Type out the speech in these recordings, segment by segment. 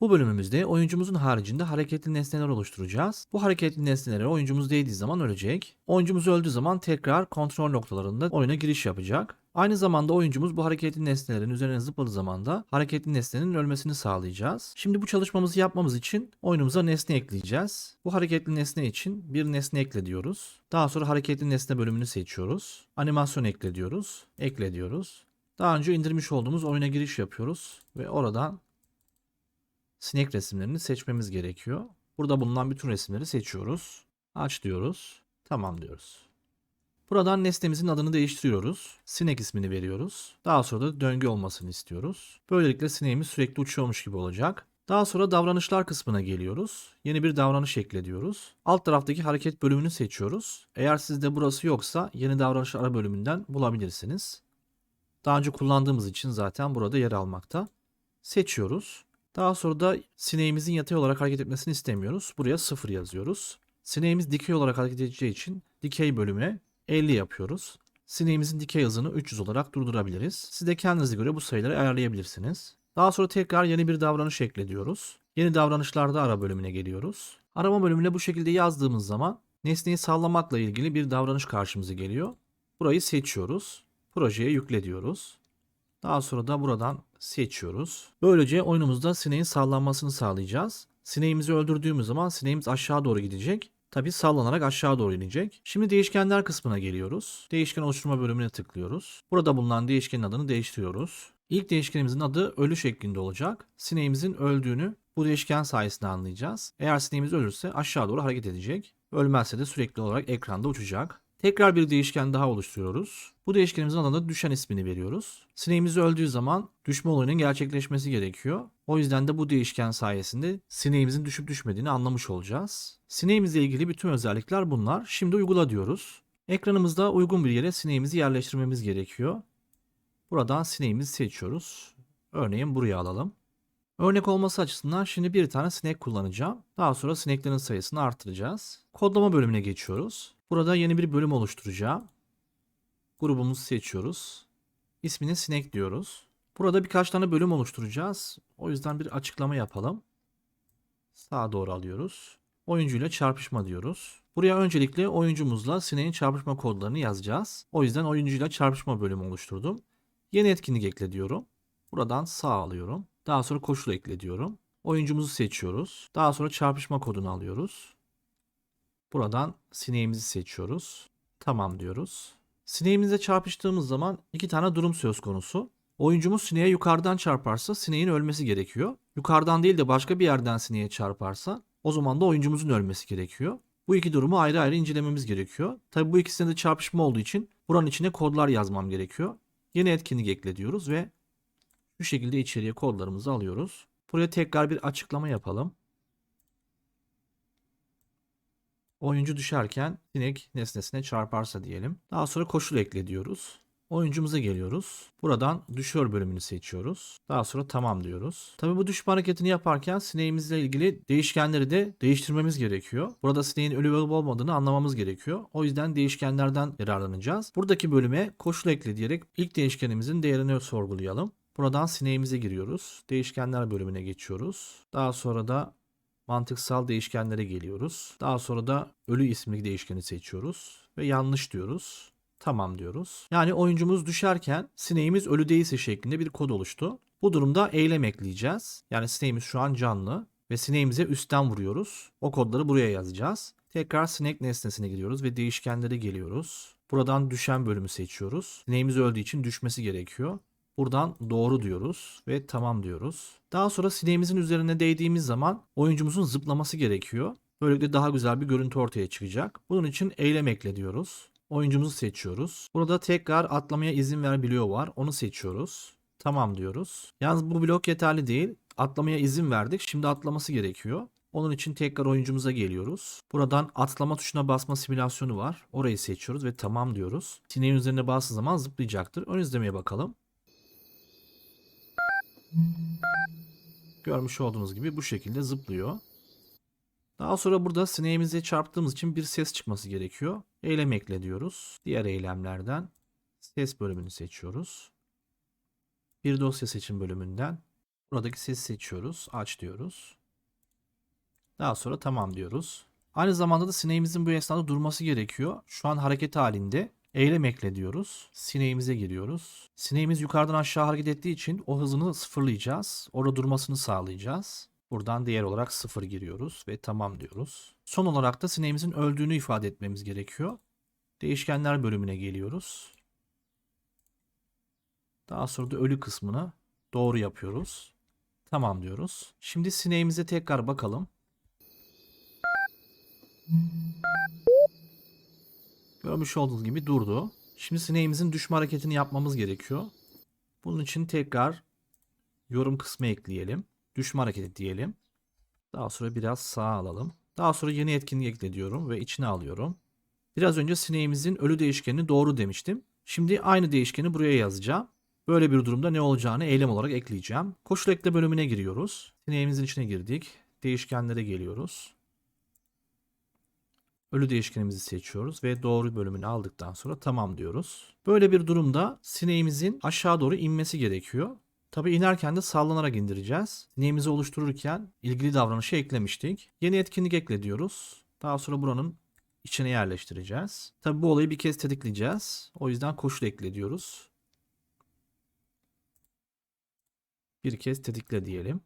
Bu bölümümüzde oyuncumuzun haricinde hareketli nesneler oluşturacağız. Bu hareketli nesnelere oyuncumuz değdiği zaman ölecek. Oyuncumuz öldüğü zaman tekrar kontrol noktalarında oyuna giriş yapacak. Aynı zamanda oyuncumuz bu hareketli nesnelerin üzerine zıpladığı zaman da hareketli nesnenin ölmesini sağlayacağız. Şimdi bu çalışmamızı yapmamız için oyunumuza nesne ekleyeceğiz. Bu hareketli nesne için bir nesne ekle diyoruz. Daha sonra hareketli nesne bölümünü seçiyoruz. Animasyon ekle diyoruz. Ekle diyoruz. Daha önce indirmiş olduğumuz oyuna giriş yapıyoruz ve oradan sinek resimlerini seçmemiz gerekiyor. Burada bulunan bütün resimleri seçiyoruz. Aç diyoruz. Tamam diyoruz. Buradan nesnemizin adını değiştiriyoruz. Sinek ismini veriyoruz. Daha sonra da döngü olmasını istiyoruz. Böylelikle sineğimiz sürekli uçuyormuş gibi olacak. Daha sonra davranışlar kısmına geliyoruz. Yeni bir davranış ekle diyoruz. Alt taraftaki hareket bölümünü seçiyoruz. Eğer sizde burası yoksa yeni davranış ara bölümünden bulabilirsiniz. Daha önce kullandığımız için zaten burada yer almakta. Seçiyoruz. Daha sonra da sineğimizin yatay olarak hareket etmesini istemiyoruz. Buraya 0 yazıyoruz. Sineğimiz dikey olarak hareket edeceği için dikey bölüme 50 yapıyoruz. Sineğimizin dikey hızını 300 olarak durdurabiliriz. Siz de kendinize göre bu sayıları ayarlayabilirsiniz. Daha sonra tekrar yeni bir davranış ekle diyoruz. Yeni davranışlarda ara bölümüne geliyoruz. Arama bölümüne bu şekilde yazdığımız zaman nesneyi sallamakla ilgili bir davranış karşımıza geliyor. Burayı seçiyoruz. Projeye yükle diyoruz. Daha sonra da buradan seçiyoruz. Böylece oyunumuzda sineğin sallanmasını sağlayacağız. Sineğimizi öldürdüğümüz zaman sineğimiz aşağı doğru gidecek. Tabi sallanarak aşağı doğru inecek. Şimdi değişkenler kısmına geliyoruz. Değişken oluşturma bölümüne tıklıyoruz. Burada bulunan değişkenin adını değiştiriyoruz. İlk değişkenimizin adı ölü şeklinde olacak. Sineğimizin öldüğünü bu değişken sayesinde anlayacağız. Eğer sineğimiz ölürse aşağı doğru hareket edecek. Ölmezse de sürekli olarak ekranda uçacak. Tekrar bir değişken daha oluşturuyoruz. Bu değişkenimizin adına düşen ismini veriyoruz. Sineğimiz öldüğü zaman düşme olayının gerçekleşmesi gerekiyor. O yüzden de bu değişken sayesinde sineğimizin düşüp düşmediğini anlamış olacağız. Sineğimizle ilgili bütün özellikler bunlar. Şimdi uygula diyoruz. Ekranımızda uygun bir yere sineğimizi yerleştirmemiz gerekiyor. Buradan sineğimizi seçiyoruz. Örneğin buraya alalım. Örnek olması açısından şimdi bir tane sinek kullanacağım. Daha sonra sineklerin sayısını artıracağız. Kodlama bölümüne geçiyoruz. Burada yeni bir bölüm oluşturacağım. Grubumuzu seçiyoruz. İsmine sinek diyoruz. Burada birkaç tane bölüm oluşturacağız. O yüzden bir açıklama yapalım. Sağa doğru alıyoruz. Oyuncuyla çarpışma diyoruz. Buraya öncelikle oyuncumuzla sineğin çarpışma kodlarını yazacağız. O yüzden oyuncuyla çarpışma bölümü oluşturdum. Yeni etkinlik ekle diyorum. Buradan sağ alıyorum. Daha sonra koşul ekle diyorum. Oyuncumuzu seçiyoruz. Daha sonra çarpışma kodunu alıyoruz. Buradan sineğimizi seçiyoruz. Tamam diyoruz. Sineğimize çarpıştığımız zaman iki tane durum söz konusu. Oyuncumuz sineğe yukarıdan çarparsa sineğin ölmesi gerekiyor. Yukarıdan değil de başka bir yerden sineğe çarparsa o zaman da oyuncumuzun ölmesi gerekiyor. Bu iki durumu ayrı ayrı incelememiz gerekiyor. Tabi bu ikisinde de çarpışma olduğu için buranın içine kodlar yazmam gerekiyor. Yeni etkinlik ekle diyoruz ve şu şekilde içeriye kodlarımızı alıyoruz. Buraya tekrar bir açıklama yapalım. Oyuncu düşerken sinek nesnesine çarparsa diyelim. Daha sonra koşul ekle diyoruz. Oyuncumuza geliyoruz. Buradan düşüyor bölümünü seçiyoruz. Daha sonra tamam diyoruz. Tabi bu düşme hareketini yaparken sineğimizle ilgili değişkenleri de değiştirmemiz gerekiyor. Burada sineğin ölü olup olmadığını anlamamız gerekiyor. O yüzden değişkenlerden yararlanacağız. Buradaki bölüme koşul ekle diyerek ilk değişkenimizin değerini sorgulayalım. Buradan sineğimize giriyoruz. Değişkenler bölümüne geçiyoruz. Daha sonra da mantıksal değişkenlere geliyoruz. Daha sonra da ölü isimli değişkeni seçiyoruz ve yanlış diyoruz. Tamam diyoruz. Yani oyuncumuz düşerken sineğimiz ölü değilse şeklinde bir kod oluştu. Bu durumda eylem ekleyeceğiz. Yani sineğimiz şu an canlı ve sineğimize üstten vuruyoruz. O kodları buraya yazacağız. Tekrar sinek nesnesine gidiyoruz ve değişkenlere geliyoruz. Buradan düşen bölümü seçiyoruz. Sineğimiz öldüğü için düşmesi gerekiyor. Buradan doğru diyoruz ve tamam diyoruz. Daha sonra sineğimizin üzerine değdiğimiz zaman oyuncumuzun zıplaması gerekiyor. Böylelikle daha güzel bir görüntü ortaya çıkacak. Bunun için eylem ekle diyoruz. Oyuncumuzu seçiyoruz. Burada tekrar atlamaya izin ver bloğu var. Onu seçiyoruz. Tamam diyoruz. Yalnız bu blok yeterli değil. Atlamaya izin verdik. Şimdi atlaması gerekiyor. Onun için tekrar oyuncumuza geliyoruz. Buradan atlama tuşuna basma simülasyonu var. Orayı seçiyoruz ve tamam diyoruz. Sineğin üzerine bastığı zaman zıplayacaktır. Ön izlemeye bakalım. Görmüş olduğunuz gibi bu şekilde zıplıyor. Daha sonra burada sineğimize çarptığımız için bir ses çıkması gerekiyor. Eylem ekle diyoruz. Diğer eylemlerden ses bölümünü seçiyoruz. Bir dosya seçim bölümünden Buradaki sesi seçiyoruz. Aç diyoruz. Daha sonra tamam diyoruz. Aynı zamanda da sineğimizin bu esnada durması gerekiyor. Şu an hareket halinde. Eylem ekle diyoruz. Sineğimize giriyoruz. Sineğimiz yukarıdan aşağı hareket ettiği için o hızını sıfırlayacağız. Orada durmasını sağlayacağız. Buradan değer olarak sıfır giriyoruz ve tamam diyoruz. Son olarak da sineğimizin öldüğünü ifade etmemiz gerekiyor. Değişkenler bölümüne geliyoruz. Daha sonra da ölü kısmını doğru yapıyoruz. Tamam diyoruz. Şimdi sineğimize tekrar bakalım. Görmüş olduğunuz gibi durdu. Şimdi sineğimizin düşme hareketini yapmamız gerekiyor. Bunun için tekrar yorum kısmı ekleyelim. Düşme hareketi diyelim. Daha sonra biraz sağa alalım. Daha sonra yeni etkinlik ekle diyorum ve içine alıyorum. Biraz önce sineğimizin ölü değişkenini doğru demiştim. Şimdi aynı değişkeni buraya yazacağım. Böyle bir durumda ne olacağını eylem olarak ekleyeceğim. Koşul ekle bölümüne giriyoruz. Sineğimizin içine girdik. Değişkenlere geliyoruz. Ölü değişkenimizi seçiyoruz ve doğru bölümünü aldıktan sonra tamam diyoruz. Böyle bir durumda sineğimizin aşağı doğru inmesi gerekiyor. Tabi inerken de sallanarak indireceğiz. Sineğimizi oluştururken ilgili davranışı eklemiştik. Yeni etkinlik ekle diyoruz. Daha sonra buranın içine yerleştireceğiz. Tabi bu olayı bir kez tetikleyeceğiz. O yüzden koşul ekle diyoruz. Bir kez tetikle diyelim.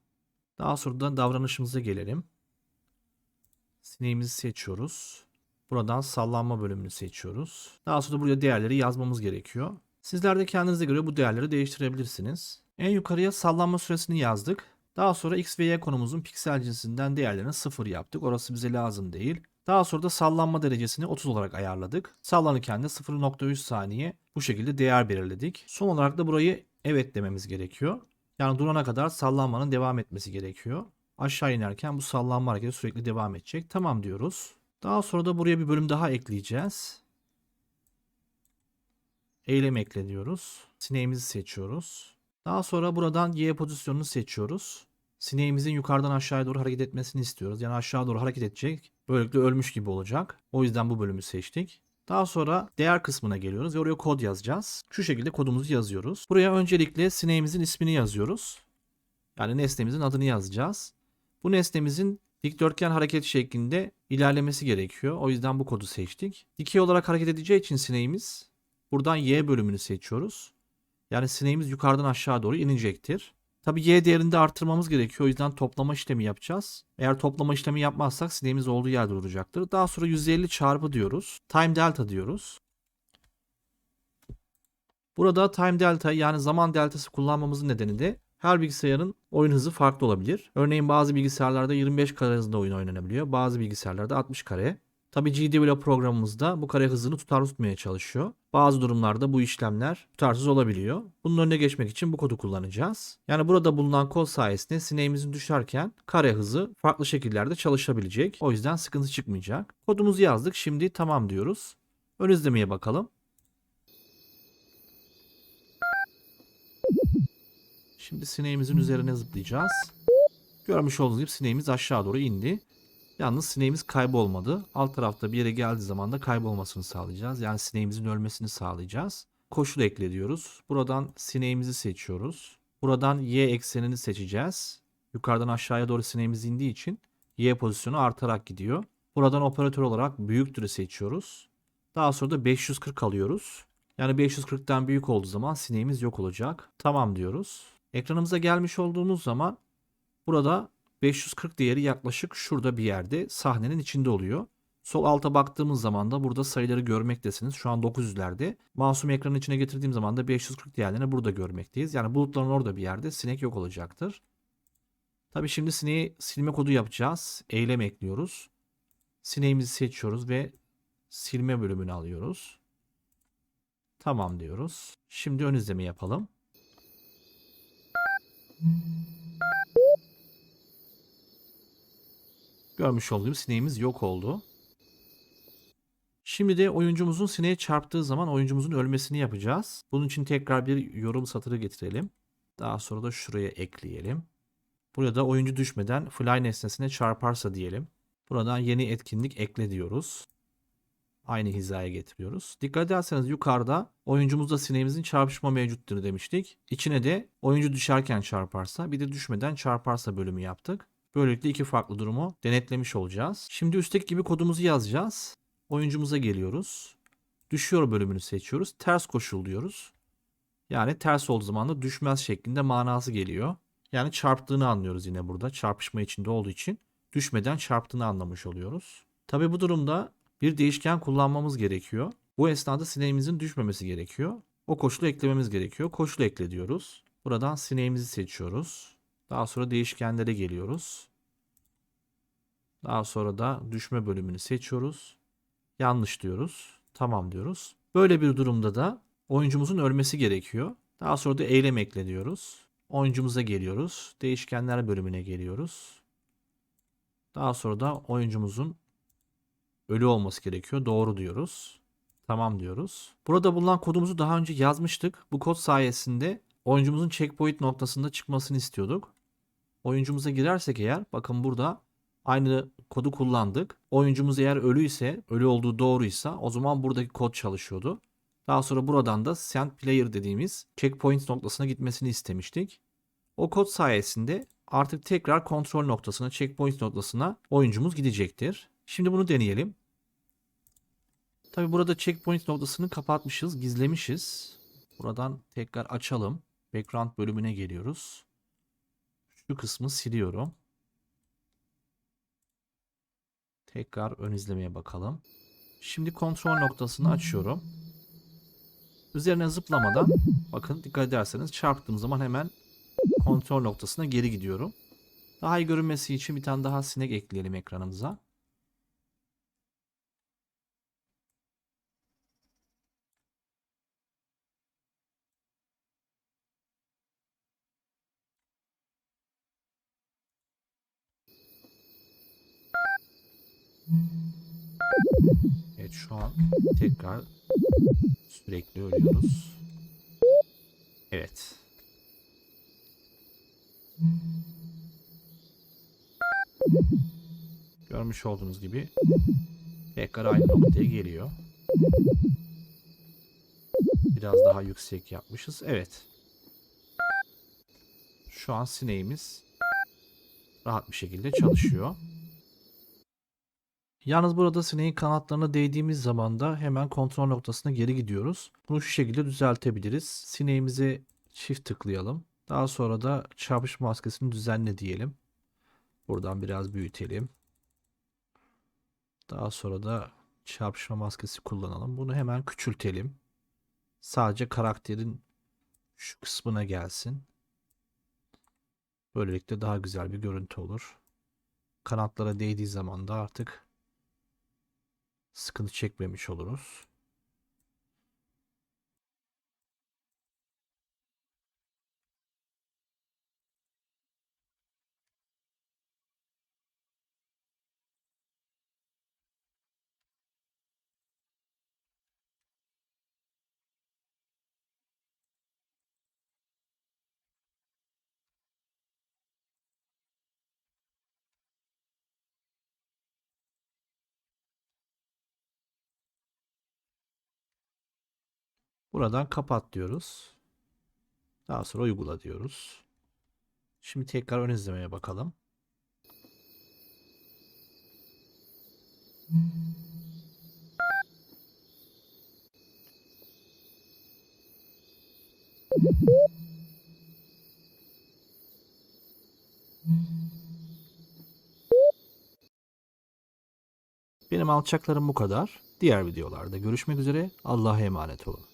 Daha sonra da davranışımıza gelelim. Sineğimizi seçiyoruz. Buradan sallanma bölümünü seçiyoruz. Daha sonra buraya değerleri yazmamız gerekiyor. Sizler de kendinize göre bu değerleri değiştirebilirsiniz. En yukarıya sallanma süresini yazdık. Daha sonra x ve y konumuzun piksel cinsinden değerlerini 0 yaptık. Orası bize lazım değil. Daha sonra da sallanma derecesini 30 olarak ayarladık. Sallanırken de 0.3 saniye bu şekilde değer belirledik. Son olarak da burayı evet dememiz gerekiyor. Yani durana kadar sallanmanın devam etmesi gerekiyor. Aşağı inerken bu sallanma hareketi sürekli devam edecek. Tamam diyoruz. Daha sonra da buraya bir bölüm daha ekleyeceğiz. Eylem ekle diyoruz. Sineğimizi seçiyoruz. Daha sonra buradan Y pozisyonunu seçiyoruz. Sineğimizin yukarıdan aşağıya doğru hareket etmesini istiyoruz. Yani aşağı doğru hareket edecek. Böylelikle ölmüş gibi olacak. O yüzden bu bölümü seçtik. Daha sonra değer kısmına geliyoruz ve oraya kod yazacağız. Şu şekilde kodumuzu yazıyoruz. Buraya öncelikle sineğimizin ismini yazıyoruz. Yani nesnemizin adını yazacağız. Bu nesnemizin dikdörtgen hareket şeklinde ilerlemesi gerekiyor. O yüzden bu kodu seçtik. Dikey olarak hareket edeceği için sineğimiz buradan Y bölümünü seçiyoruz. Yani sineğimiz yukarıdan aşağı doğru inecektir. Tabi Y değerini de arttırmamız gerekiyor. O yüzden toplama işlemi yapacağız. Eğer toplama işlemi yapmazsak sineğimiz olduğu yerde duracaktır. Daha sonra 150 çarpı diyoruz. Time delta diyoruz. Burada time delta yani zaman deltası kullanmamızın nedeni de her bilgisayarın oyun hızı farklı olabilir. Örneğin bazı bilgisayarlarda 25 kare hızında oyun oynanabiliyor. Bazı bilgisayarlarda 60 kare. Tabi GDevelop programımızda bu kare hızını tutar tutmaya çalışıyor. Bazı durumlarda bu işlemler tutarsız olabiliyor. Bunun önüne geçmek için bu kodu kullanacağız. Yani burada bulunan kod sayesinde sineğimizin düşerken kare hızı farklı şekillerde çalışabilecek. O yüzden sıkıntı çıkmayacak. Kodumuzu yazdık. Şimdi tamam diyoruz. Ön izlemeye bakalım. Şimdi sineğimizin üzerine zıplayacağız. Görmüş olduğunuz gibi sineğimiz aşağı doğru indi. Yalnız sineğimiz kaybolmadı. Alt tarafta bir yere geldiği zaman da kaybolmasını sağlayacağız. Yani sineğimizin ölmesini sağlayacağız. Koşul ekle diyoruz. Buradan sineğimizi seçiyoruz. Buradan y eksenini seçeceğiz. Yukarıdan aşağıya doğru sineğimiz indiği için y pozisyonu artarak gidiyor. Buradan operatör olarak büyüktürü seçiyoruz. Daha sonra da 540 alıyoruz. Yani 540'tan büyük olduğu zaman sineğimiz yok olacak. Tamam diyoruz. Ekranımıza gelmiş olduğumuz zaman burada 540 değeri yaklaşık şurada bir yerde sahnenin içinde oluyor. Sol alta baktığımız zaman da burada sayıları görmektesiniz. Şu an 900'lerde. Mouse'umu ekranın içine getirdiğim zaman da 540 değerlerini burada görmekteyiz. Yani bulutların orada bir yerde sinek yok olacaktır. Tabi şimdi sineği silme kodu yapacağız. Eylem ekliyoruz. Sineğimizi seçiyoruz ve silme bölümünü alıyoruz. Tamam diyoruz. Şimdi ön izleme yapalım. Görmüş olduğum sineğimiz yok oldu. Şimdi de oyuncumuzun sineğe çarptığı zaman oyuncumuzun ölmesini yapacağız. Bunun için tekrar bir yorum satırı getirelim. Daha sonra da şuraya ekleyelim. Burada oyuncu düşmeden fly nesnesine çarparsa diyelim. Buradan yeni etkinlik ekle diyoruz. Aynı hizaya getiriyoruz. Dikkat ederseniz yukarıda oyuncumuzda sineğimizin çarpışma mevcuttur demiştik. İçine de oyuncu düşerken çarparsa bir de düşmeden çarparsa bölümü yaptık. Böylelikle iki farklı durumu denetlemiş olacağız. Şimdi üstteki gibi kodumuzu yazacağız. Oyuncumuza geliyoruz. Düşüyor bölümünü seçiyoruz. Ters koşul diyoruz. Yani ters olduğu zaman da düşmez şeklinde manası geliyor. Yani çarptığını anlıyoruz yine burada. Çarpışma içinde olduğu için düşmeden çarptığını anlamış oluyoruz. Tabi bu durumda bir değişken kullanmamız gerekiyor. Bu esnada sineğimizin düşmemesi gerekiyor. O koşulu eklememiz gerekiyor. Koşulu ekle diyoruz. Buradan sineğimizi seçiyoruz. Daha sonra değişkenlere geliyoruz. Daha sonra da düşme bölümünü seçiyoruz. Yanlış diyoruz. Tamam diyoruz. Böyle bir durumda da oyuncumuzun ölmesi gerekiyor. Daha sonra da eylem ekle diyoruz. Oyuncumuza geliyoruz. Değişkenler bölümüne geliyoruz. Daha sonra da oyuncumuzun ölü olması gerekiyor. Doğru diyoruz. Tamam diyoruz. Burada bulunan kodumuzu daha önce yazmıştık. Bu kod sayesinde oyuncumuzun checkpoint noktasında çıkmasını istiyorduk. Oyuncumuza girersek eğer bakın burada aynı kodu kullandık. Oyuncumuz eğer ölü ise, ölü olduğu doğruysa o zaman buradaki kod çalışıyordu. Daha sonra buradan da send player dediğimiz checkpoint noktasına gitmesini istemiştik. O kod sayesinde artık tekrar kontrol noktasına, checkpoint noktasına oyuncumuz gidecektir. Şimdi bunu deneyelim. Tabi burada checkpoint noktasını kapatmışız, gizlemişiz. Buradan tekrar açalım. Background bölümüne geliyoruz. Şu kısmı siliyorum. Tekrar ön izlemeye bakalım. Şimdi kontrol noktasını açıyorum. Üzerine zıplamadan bakın dikkat ederseniz çarptığım zaman hemen kontrol noktasına geri gidiyorum. Daha iyi görünmesi için bir tane daha sinek ekleyelim ekranımıza. Evet şu an tekrar sürekli ölüyoruz. Evet. Görmüş olduğunuz gibi tekrar aynı noktaya geliyor. Biraz daha yüksek yapmışız. Evet. Şu an sineğimiz rahat bir şekilde çalışıyor. Yalnız burada sineğin kanatlarına değdiğimiz zaman da hemen kontrol noktasına geri gidiyoruz. Bunu şu şekilde düzeltebiliriz. Sineğimizi çift tıklayalım. Daha sonra da çarpışma maskesini düzenle diyelim. Buradan biraz büyütelim. Daha sonra da çarpışma maskesi kullanalım. Bunu hemen küçültelim. Sadece karakterin şu kısmına gelsin. Böylelikle daha güzel bir görüntü olur. Kanatlara değdiği zaman da artık sıkıntı çekmemiş oluruz. Buradan kapat diyoruz. Daha sonra uygula diyoruz. Şimdi tekrar ön izlemeye bakalım. Benim alçaklarım bu kadar. Diğer videolarda görüşmek üzere. Allah'a emanet olun.